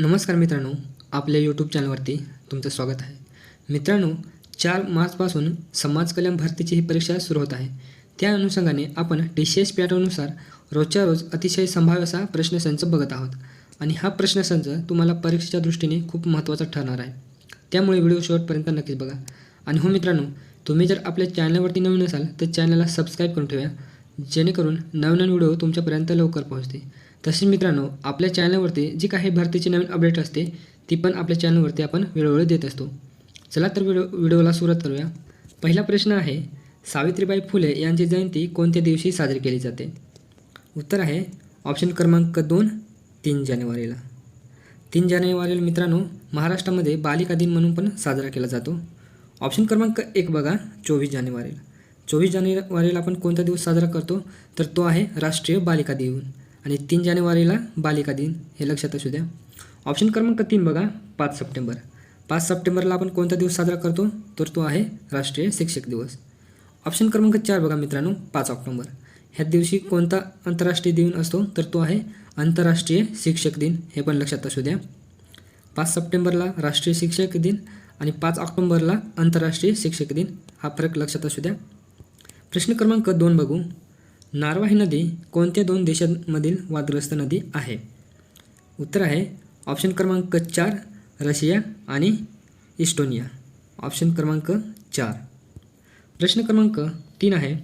नमस्कार मित्रांनो आपल्या यूट्यूब चॅनलवरती तुमचं स्वागत आहे. मित्रांनो चार मार्चपासून समाज कल्याण भरतीची ही परीक्षा सुरू होत आहे. त्या अनुषंगाने आपण टी सी एस पॅटर्ननुसार रोजच्या रोज अतिशय संभाव्य असा प्रश्नसंच बघत आहोत. आणि हा प्रश्नसंच तुम्हाला परीक्षेच्या दृष्टीने खूप महत्त्वाचा ठरणार आहे. त्यामुळे व्हिडिओ शेवटपर्यंत नक्कीच बघा. आणि हो मित्रांनो तुम्ही जर आपल्या चॅनलवरती नवीन असाल तर चॅनलला सबस्क्राईब करून ठेवा. जेणेकरून नवीन व्हिडिओ तुमच्यापर्यंत लवकर पोहोचते तसेच मित्रांनो आपल्या चॅनलवरती जी काही भरतीची नवीन अपडेट असते ती पण आपल्या चॅनलवरती आपण वेळोवेळी देत असतो. चला तर व्हिडिओ व्हिडिओला सुरुवात करूया. पहिला प्रश्न आहे सावित्रीबाई फुले यांची जयंती कोणत्या दिवशी साजरी केली जाते? उत्तर आहे ऑप्शन क्रमांक दोन तीन जानेवारीला. तीन जानेवारीला मित्रांनो महाराष्ट्रामध्ये बालिका दिन म्हणून पण साजरा केला जातो. ऑप्शन क्रमांक एक बघा चोवीस जानेवारीला. चोवीस जानेवारीला आपण कोणता दिवस साजरा करतो? तर तो आहे राष्ट्रीय बालिका दिन. आणि तीन जानेवारीला बालिका दिन हे लक्षात असू द्या. ऑप्शन क्रमांक तीन बघा पाच सप्टेंबर. पाच सप्टेंबरला आपण कोणता दिवस साजरा करतो? तर तो आहे राष्ट्रीय शिक्षक दिवस. ऑप्शन क्रमांक चार बघा मित्रांनो पाच ऑक्टोंबर. ह्या दिवशी कोणता आंतरराष्ट्रीय दिन असतो? तर तो आहे आंतरराष्ट्रीय शिक्षक दिन हे पण लक्षात असू द्या. पाच सप्टेंबरला राष्ट्रीय शिक्षक दिन आणि पाच ऑक्टोंबरला आंतरराष्ट्रीय शिक्षक दिन हा फरक लक्षात असू द्या. प्रश्न क्रमांक दोन बघू. नारवा ही नदी कोणत्या दोन देशांमधील वादग्रस्त नदी आहे? उत्तर आहे ऑप्शन क्रमांक चार रशिया आणि इस्टोनिया. ऑप्शन क्रमांक चार. प्रश्न क्रमांक तीन आहे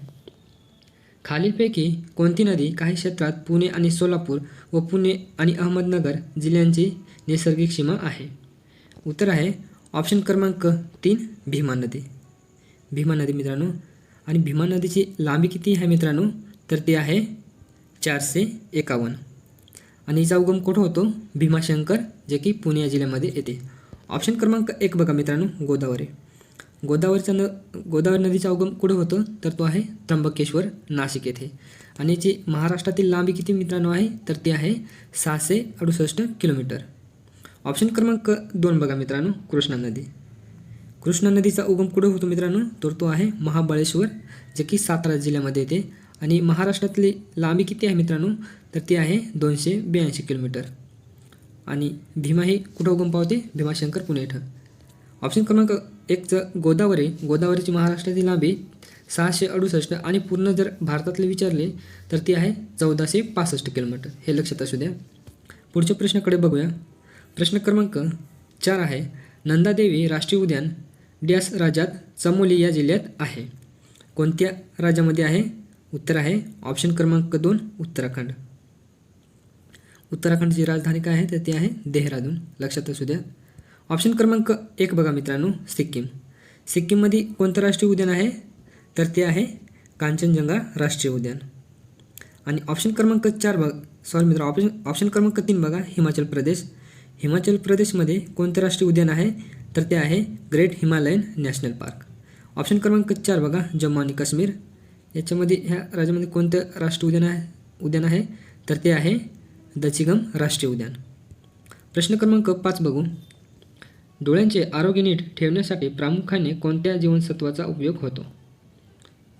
खालीलपैकी कोणती नदी काही क्षेत्रात पुणे आणि सोलापूर व पुणे आणि अहमदनगर जिल्ह्यांची नैसर्गिक सीमा आहे? उत्तर आहे ऑप्शन क्रमांक तीन भीमा नदी. भीमा नदी मित्रांनो आणि भीमा नदीची लांबी किती आहे मित्रांनो? तर ते आहे चारशे एकावन्न. आणि हिचा उगम कुठं होतो? भीमाशंकर जे की पुणे या जिल्ह्यामध्ये येते. ऑप्शन क्रमांक एक बघा मित्रांनो गोदावरी. गोदावरीचा न गोदावरी नदीचा उगम कुठं होतं? तर तो आहे त्र्यंबकेश्वर नाशिक येथे. आणि याची महाराष्ट्रातील लांबी किती मित्रांनो आहे? तर ती आहे सहाशे अडुसष्ट किलोमीटर. ऑप्शन क्रमांक दोन बघा मित्रांनो कृष्णा नदी. कृष्णा नदीचा उगम कुठं होतो मित्रांनो? तर तो आहे महाबळेश्वर जे की सातारा जिल्ह्यामध्ये येते. आणि महाराष्ट्रातली लांबी किती आहे मित्रांनो? तर ती आहे दोनशे ब्याऐंशी किलोमीटर. आणि भीमा ही कुठं उगम पावते? भीमाशंकर पुणे इथं. ऑप्शन क्रमांक एकचं गोदावरी. गोदावरीची महाराष्ट्रातील लांबी सहाशे अडुसष्ट आणि पूर्ण जर भारतातले विचारले तर ती आहे चौदाशे पासष्ट किलोमीटर. हे लक्षात असू द्या. पुढच्या प्रश्नाकडे बघूया. प्रश्न क्रमांक चार आहे. नंदादेवी राष्ट्रीय उद्यान डॅस राज्यात चमोली या जिल्ह्यात आहे. कोणत्या राज्यामध्ये आहे? उत्तर आहे. ऑप्शन क्रमांक दोन उत्तराखंड. उत्तराखंडची राजधानी काय आहे? तर ती आहे देहरादून. लक्षात असू द्या. ऑप्शन क्रमांक एक बघा मित्रांनो सिक्कीम. सिक्कीममध्ये कोणतं राष्ट्रीय उद्यान आहे? तर ते आहे कांचनजंगा राष्ट्रीय उद्यान. आणि ऑप्शन क्रमांक चार बघ सॉरी मित्र ऑप्शन ऑप्शन क्रमांक तीन बघा हिमाचल प्रदेश. हिमाचल प्रदेशमध्ये कोणतं राष्ट्रीय उद्यान आहे? तर ते आहे great Himalayan national park. Option क्रमांक चार बघा जम्मू आणि काश्मीर. याच्यामध्ये ह्या राज्यामध्ये कोणतं राष्ट्रीय उद्यान आहे? उद्यान आहे? तर ते आहे दचिगम राष्ट्रीय उद्यान. प्रश्न क्रमांक पाच बघू डोळ्यांचे आरोग्य नीट ठेवण्यासाठी प्रामुख्याने कोणत्या जीवनसत्वाचा उपयोग होतो?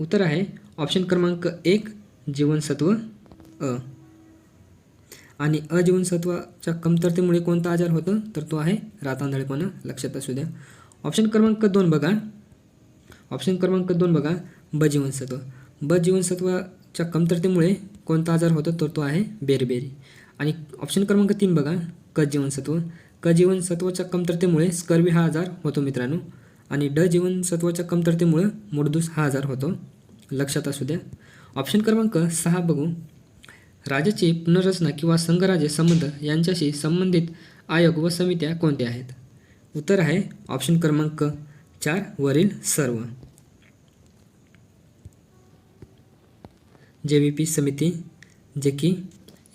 उत्तर आहे ऑप्शन क्रमांक एक जीवनसत्व अ. आणि अजीवनसत्वाच्या कमतरतेमुळे कोणता आजार होतो? तर तो आहे रातांधळेपणा लक्षात असू द्या. ऑप्शन क्रमांक दोन बघा. ऑप्शन क्रमांक दोन बघा ब जीवनसत्व ब जीवनसत्वाच्या कमतरतेमुळे कोणता आजार होतो तर तो आहे बेरबेरी. आणि ऑप्शन क्रमांक तीन बघा क जीवनसत्व क जीवनसत्वाच्या कमतरतेमुळे स्कर्वी हा आजार होतो मित्रांनो. आणि ड जीवनसत्वाच्या कमतरतेमुळे मुडदूस हा आजार होतो. लक्षात असू द्या. ऑप्शन क्रमांक सहा बघू. राजाची पुनर्रचना किंवा संघराज्य संबंध यांच्याशी संबंधित आयोग व समित्या कोणत्या आहेत? उत्तर आहे ऑप्शन क्रमांक चार वरील सर्व. जे व्ही पी समिती जे की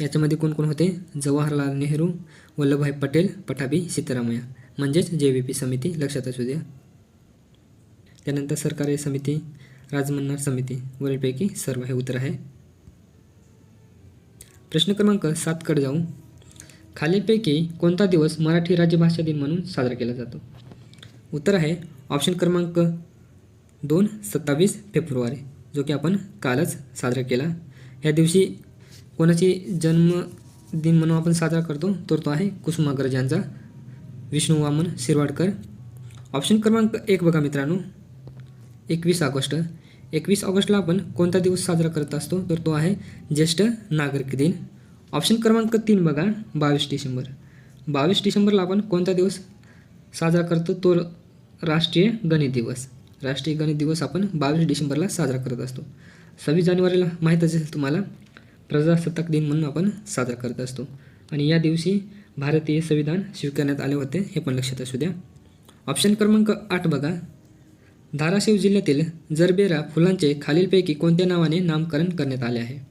याच्यामध्ये कोण कोण होते? जवाहरलाल नेहरू वल्लभभाई पटेल पठाबी सीतारामय्या म्हणजेच जे व्ही पी समिती लक्षात असू द्या. त्यानंतर सरकारी समिती राजमन्नार समिती वरीलपैकी सर्व हे उत्तर आहे. प्रश्न क्रमांक सातकडे जाऊ. खालीलपैकी कोणता दिवस मराठी राज्यभाषा दिन म्हणून साजरा केला जातो? उत्तर आहे ऑप्शन क्रमांक दोन सत्तावीस फेब्रुवारी. जो की आपण कालच साजरा केला. या दिवशी कोणाची जन्मदिन म्हणून आपण साजरा करतो तर तो आहे कुसुमाग्रज यांचा. विष्णू वामन शिरवाडकर. ऑप्शन क्रमांक एक बघा मित्रांनो. एकवीस ऑगस्ट. एकवीस ऑगस्टला आपण कोणता दिवस साजरा करत असतो तर तो आहे ज्येष्ठ नागरिक दिन. ऑप्शन क्रमांक तीन बघा बावीस डिसेंबर. बावीस डिसेंबरला आपण कोणता दिवस साजरा करतो तो राष्ट्रीय गणित दिवस. राष्ट्रीय गणित दिवस आपण बावीस डिसेंबरला साजरा करत असतो. सव्वीस जानेवारीला माहीत असेल तुम्हाला प्रजासत्ताक दिन म्हणून आपण साजरा करत असतो. आणि या दिवशी भारतीय संविधान स्वीकारण्यात आले होते हे पण लक्षात असू द्या. ऑप्शन क्रमांक आठ बघा. धाराशिव जिल्ह्यातील जरबेरा फुलांचे खालीलपैकी कोणत्या नावाने नामकरण करण्यात आले आहे?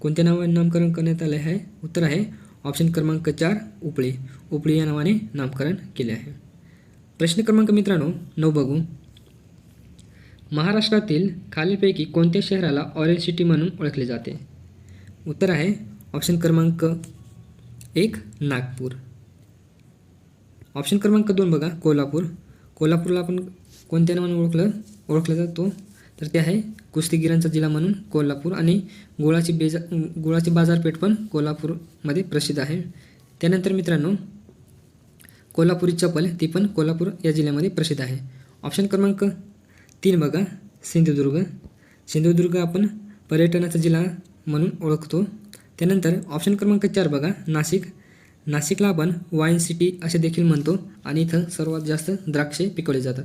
कोणत्या नावाने नामकरण करण्यात आले आहे? उत्तर आहे ऑप्शन क्रमांक चार उपळी. उपळी या नावाने नामकरण केले आहे. प्रश्न क्रमांक मित्रांनो नऊ बघू. महाराष्ट्रातील खालीलपैकी कोणत्या शहराला ऑरेंज सिटी म्हणून ओळखले जाते? उत्तर आहे ऑप्शन क्रमांक एक नागपूर. ऑप्शन क्रमांक दोन बघा कोल्हापूर. कोल्हापूरला आपण कोणत्या नावाने ओळखलं ओळखला जातो? तर ते आहे कुस्तीगिरांचा जिल्हा म्हणून कोल्हापूर आणि गुळाची बेजा गुळाची बाजारपेठ पण कोल्हापूरमध्ये प्रसिद्ध आहे. त्यानंतर मित्रांनो कोल्हापुरी चप्पल ती पण कोल्हापूर या जिल्ह्यामध्ये प्रसिद्ध आहे. ऑप्शन क्रमांक तीन बघा सिंधुदुर्ग. सिंधुदुर्ग आपण पर्यटनाचा जिल्हा म्हणून ओळखतो. त्यानंतर ऑप्शन क्रमांक चार बघा नाशिक. नाशिकला आपण वाईन सिटी असे देखील म्हणतो आणि इथं सर्वात जास्त द्राक्षे पिकवले जातात.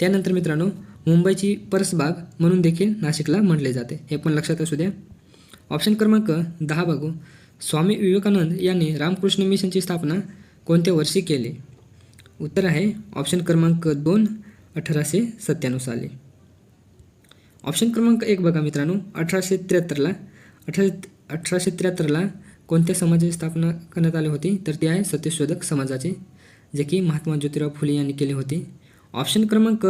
त्यानंतर मित्रांनो मुंबईची परसबाग म्हणून देखील नाशिकला म्हटले जाते. हे पण लक्षात असू द्या. ऑप्शन क्रमांक दहा बघू. स्वामी विवेकानंद यांनी रामकृष्ण मिशनची स्थापना कोणत्या वर्षी केली? उत्तर आहे ऑप्शन क्रमांक दोन अठराशे सत्त्याण्णव साली. ऑप्शन क्रमांक एक बघा मित्रांनो अठराशे त्र्याहत्तरला. अठरा अठराशे त्र्याहत्तरला कोणत्या समाजाची स्थापना करण्यात आली होती? तर ती आहे सत्यशोधक समाजाचे जे की महात्मा ज्योतिराव फुले यांनी केले होते. ऑप्शन क्रमांक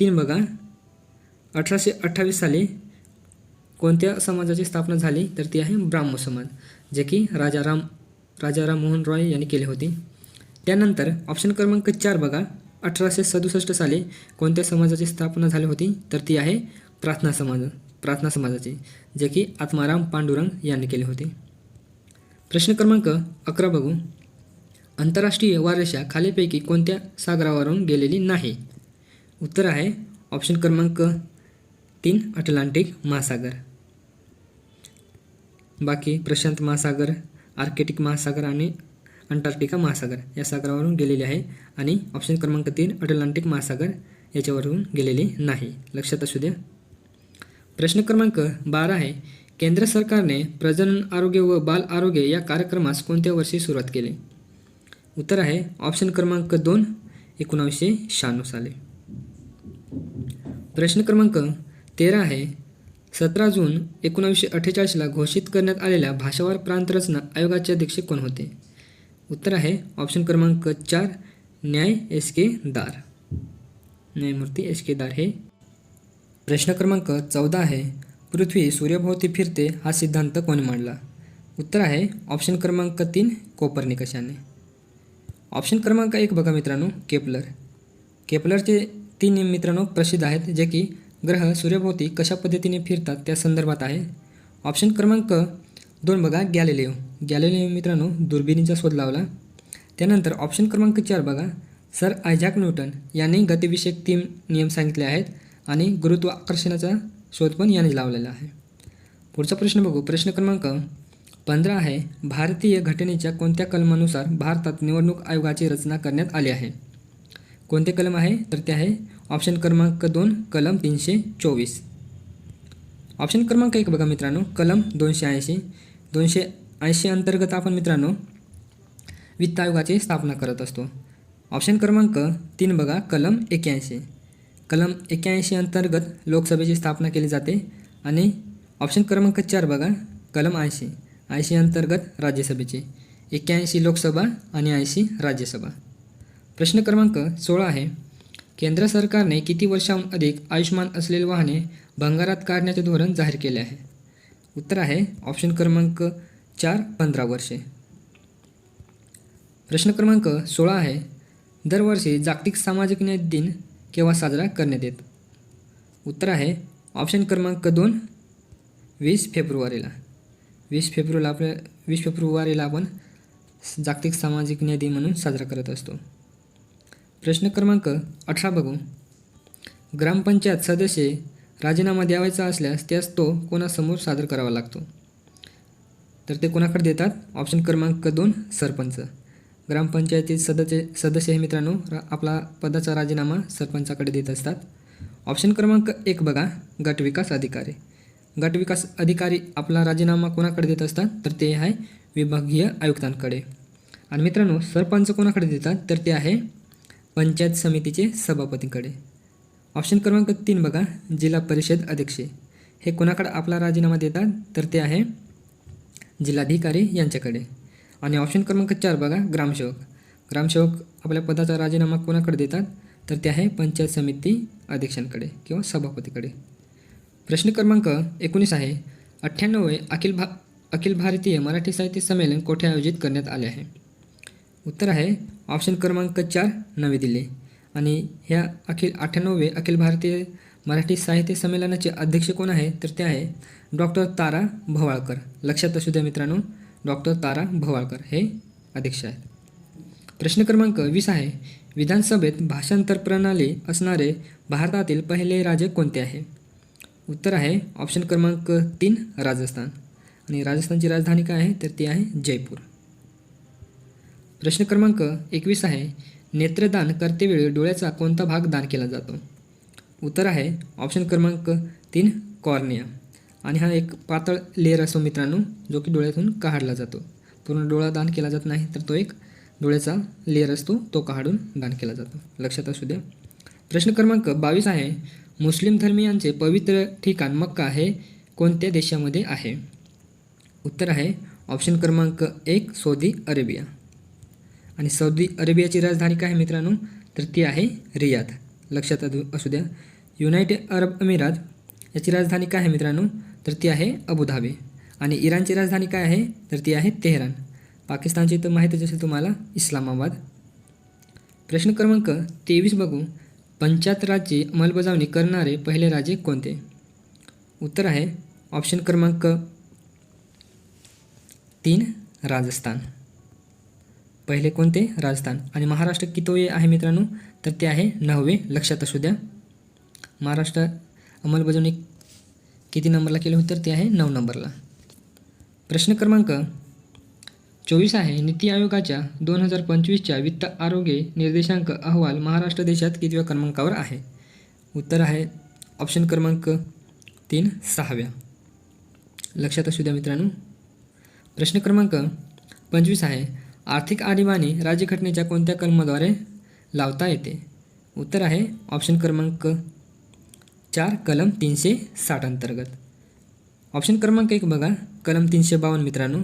तीन बघा. अठराशे अठ्ठावीस साली कोणत्या समाजाची स्थापना झाली? तर ती आहे ब्राह्मो समाज जे की राजाराम राजा राममोहन रॉय यांनी केले होते. त्यानंतर ऑप्शन क्रमांक चार बघा. अठराशे सदुसष्ट साली कोणत्या समाजाची स्थापना झाली होती? तर ती आहे प्रार्थना समाज प्रार्थना समाजाची जे की आत्माराम पांडुरंग यांनी केले होते. प्रश्न क्रमांक अकरा बघू. आंतरराष्ट्रीय वारशा खालीपैकी कोणत्या सागरावरून गेलेली नाही? उत्तर आहे ऑप्शन क्रमांक तीन अटलांटिक महासागर. बाकी प्रशांत महासागर आर्केटिक महासागर आणि अंटार्क्टिका महासागर या सागरावरून गेलेले आहे आणि ऑप्शन क्रमांक तीन अटलांटिक महासागर याच्यावरून गेलेले नाही. लक्षात असू द्या. प्रश्न क्रमांक बारा आहे केंद्र सरकारने प्रजनन आरोग्य व बाल आरोग्य या कार्यक्रमास कोणत्या वर्षी सुरुवात केली? उत्तर आहे ऑप्शन क्रमांक दोन एकोणावीसशे शहाण्णव साली. प्रश्न क्रमांक तेरा आहे सतरा जून एकोणावीसशे अठ्ठेचाळीसला घोषित करण्यात आलेल्या भाषावार प्रांतरचना आयोगाचे अध्यक्ष कोण होते? उत्तर आहे ऑप्शन क्रमांक चार न्याय एस के दार. न्यायमूर्ती एस के दार हे. प्रश्न क्रमांक चौदा आहे पृथ्वी सूर्यभोवती फिरते हा सिद्धांत कोणी मांडला? उत्तर आहे ऑप्शन क्रमांक तीन कोपर्निकस ऑप्शन क्रमांक एक बघा मित्रांनो केपलर. केपलरचे तीन मित्रांनो प्रसिद्ध आहेत जे की ग्रह सूर्यभोवती कशा पद्धतीने फिरतात त्या संदर्भात आहे. ऑप्शन क्रमांक दोन बघा गॅलेलिओ. गॅलेलिओ मित्रांनो दुर्बिणीचा शोध लावला. त्यानंतर ऑप्शन क्रमांक चार बघा. सर आयझॅक न्यूटन यांनी गतिविषयक तीन नियम सांगितले आहेत आणि गुरुत्वाकर्षणाचा शोध पण याने लावलेला आहे. पुढचा प्रश्न बघू. प्रश्न क्रमांक पंधरा आहे. भारतीय घटनेच्या कोणत्या कलमानुसार भारतात निवडणूक आयोगाची रचना करण्यात आली आहे? कोणते कलम आहे? तर ते आहे ऑप्शन क्रमांक दोन कलम तीनशे चोवीस. ऑप्शन क्रमांक एक बघा मित्रांनो. कलम दोनशे ऐंशी. दोनशे ऐंशी अंतर्गत आपण मित्रांनो वित्त आयोगाची स्थापना करत असतो. ऑप्शन क्रमांक तीन बघा कलम एक्याऐंशी कलम एक्याऐंशी अंतर्गत लोकसभेची स्थापना केली जाते आणि ऑप्शन क्रमांक चार बघा कलम ऐंशी. ऐंशी अंतर्गत राज्यसभेची. एक्क्याऐंशी लोकसभा आणि ऐंशी राज्यसभा. प्रश्न क्रमांक सोळा आहे. केंद्र सरकारने किती वर्षाहून अधिक आयुष्यमान असलेली वाहने भंगारात काढण्याचे धोरण जाहीर केले आहे? उत्तर आहे. ऑप्शन क्रमांक चार पंधरा वर्षे. प्रश्न क्रमांक सोळा आहे. दरवर्षी जागतिक सामाजिक न्याय दिन केव्हा साजरा करण्यात येत? उत्तर आहे. ऑप्शन क्रमांक दोन वीस फेब्रुवारीला. वीस फेब्रुवारीला आपल्या वीस फेब्रुवारीला आपण जागतिक सामाजिक न्याय दिन म्हणून साजरा करत असतो. प्रश्न क्रमांक अठरा बघू. ग्रामपंचायत सदस्य राजीनामा द्यावायचा असल्यास त्यास तो कोणासमोर सादर करावा लागतो. तर ते कोणाकडे देतात? ऑप्शन क्रमांक दोन सरपंच. ग्रामपंचायतीत सदस्य सदस्य हे मित्रांनो रा- आपला पदाचा राजीनामा सरपंचाकडे देत असतात. ऑप्शन क्रमांक एक बघा गट विकास अधिकारी. गट विकास अधिकारी आपला राजीनामा कोणाकडे देत असतात? तर ते आहे विभागीय आयुक्तांकडे. आणि मित्रांनो सरपंच कोणाकडे देतात? तर ते आहे पंचायत समितीचे सभापतीकडे. ऑप्शन क्रमांक तीन बघा जिल्हा परिषद अध्यक्ष. हे कोणाकडे आपला राजीनामा देतात? तर ते आहे जिल्हाधिकारी यांच्याकडे. आणि ऑप्शन क्रमांक चार बघा ग्रामसेवक ग्रामसेवक आपल्या पदाचा राजीनामा कोणाकडे देतात? तर ते आहे पंचायत समिती अध्यक्षांकडे किंवा सभापतीकडे. प्रश्न क्रमांक एकोणीस आहे. अठ्ठ्याण्णवे अखिल भा अखिल भारतीय मराठी साहित्य संमेलन कोठे आयोजित करण्यात आले आहे? उत्तर आहे ऑप्शन क्रमांक चार नवी दिल्ली. आणि ह्या अखिल अठ्ठ्याण्णवे अखिल भारतीय मराठी साहित्य संमेलनाचे अध्यक्ष कोण आहे? तर ते आहे डॉक्टर तारा भवाळकर. लक्षात असू द्या मित्रांनो डॉक्टर तारा भवाळकर हे अध्यक्ष आहेत. प्रश्न क्रमांक वीस आहे विधानसभेत भाषांतर प्रणाली असणारे भारतातील पहिले राज्य कोणते आहे? उत्तर आहे ऑप्शन क्रमांक तीन राजस्थान. आणि राजस्थानची राजधानी काय आहे? तर ती आहे जयपूर. प्रश्न क्रमांक एकवीस आहे नेत्रदान करतेवेळी डोळ्याचा कोणता भाग दान केला जातो? उत्तर आहे ऑप्शन क्रमांक तीन कॉर्निया. आणि हा एक पातळ लेअर असतो मित्रांनो जो की डोळ्यातून काढला जातो. पूर्ण डोळा दान केला जात नाही तर तो एक डोळ्याचा लेअर असतो तो काढून दान केला जातो. लक्षात असू द्या. प्रश्न क्रमांक बावीस आहे मुस्लिम धर्मियांचे पवित्र ठिकाण मक्का हे कोणत्या देशामध्ये आहे? उत्तर आहे ऑप्शन क्रमांक एक सौदी अरेबिया. आणि सौदी अरेबियाची राजधानी काय आहे मित्रांनो? तर ती आहे रियाद. लक्षात असू द्या. युनायटेड अरब अमिरात याची राजधानी काय आहे मित्रांनो? तर ती आहे अबुधाबी आणि इराणची राजधानी काय आहे? तर ती आहे तेहरान. पाकिस्तानची तर माहितीच असेल तुम्हाला इस्लामाबाद. प्रश्न क्रमांक तेवीस बघू. पंचायत राज्य अंमलबजावणी करणारे पहिले राज्य कोणते? उत्तर आहे ऑप्शन क्रमांक तीन राजस्थान. पहिले कोणते? राजस्थान. आणि महाराष्ट्र कितवे आहे मित्रांनो? तर ते आहे नववे. लक्षात असू द्या. महाराष्ट्र अंमलबजावणी किती नंबरला केलं होतं? तर ते आहे नऊ नंबरला. प्रश्न क्रमांक चोवीस आहे. नीती आयोगाच्या दोन हजार पंचवीसच्या वित्त आरोग्य निर्देशांक अहवाल महाराष्ट्र देशात कितव्या क्रमांकावर आहे? उत्तर आहे ऑप्शन क्रमांक तीन सहाव्या. लक्षात असू द्या मित्रांनो. प्रश्न क्रमांक पंचवीस आहे. आर्थिक आणीबाणी राज्यघटनेच्या कोणत्या कलमाद्वारे लावता येते? उत्तर आहे ऑप्शन क्रमांक चार कलम तीनशे साठ अंतर्गत. ऑप्शन क्रमांक एक बघा कलम तीनशे बावन्न मित्रांनो.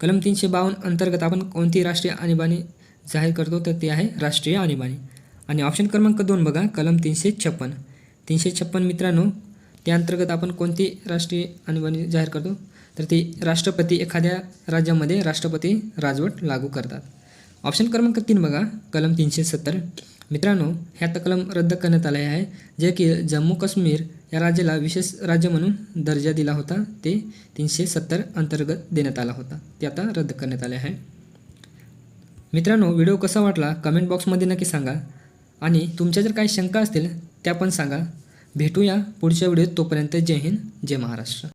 कलम तीनशे बावन्न अंतर्गत आपण कोणती राष्ट्रीय आणीबाणी जाहीर करतो? तर ती आहे राष्ट्रीय आणीबाणी आणि ऑप्शन क्रमांक दोन बघा कलम तीनशे छप्पन. तीनशे छप्पन मित्रांनो त्याअंतर्गत आपण कोणती राष्ट्रीय आणीबाणी जाहीर करतो? तर ती राष्ट्रपती एखाद्या राज्यामध्ये राष्ट्रपती राजवट लागू करतात. ऑप्शन क्रमांक तीन बघा. कलम तीनशे सत्तर. मित्रांनो ह्यात कलम रद्द करण्यात आले आहे जे की जम्मू काश्मीर या राज्याला विशेष राज्य म्हणून दर्जा दिला होता. ते तीनशे सत्तर अंतर्गत देण्यात आला होता. ते आता रद्द करण्यात आले आहे. मित्रांनो व्हिडिओ कसा वाटला? कमेंट बॉक्समध्ये नक्की सांगा. आणि तुमच्या जर काही शंका असतील त्या पण सांगा. भेटूया पुढच्या व्हिडिओत. तोपर्यंत जय हिंद जय महाराष्ट्र.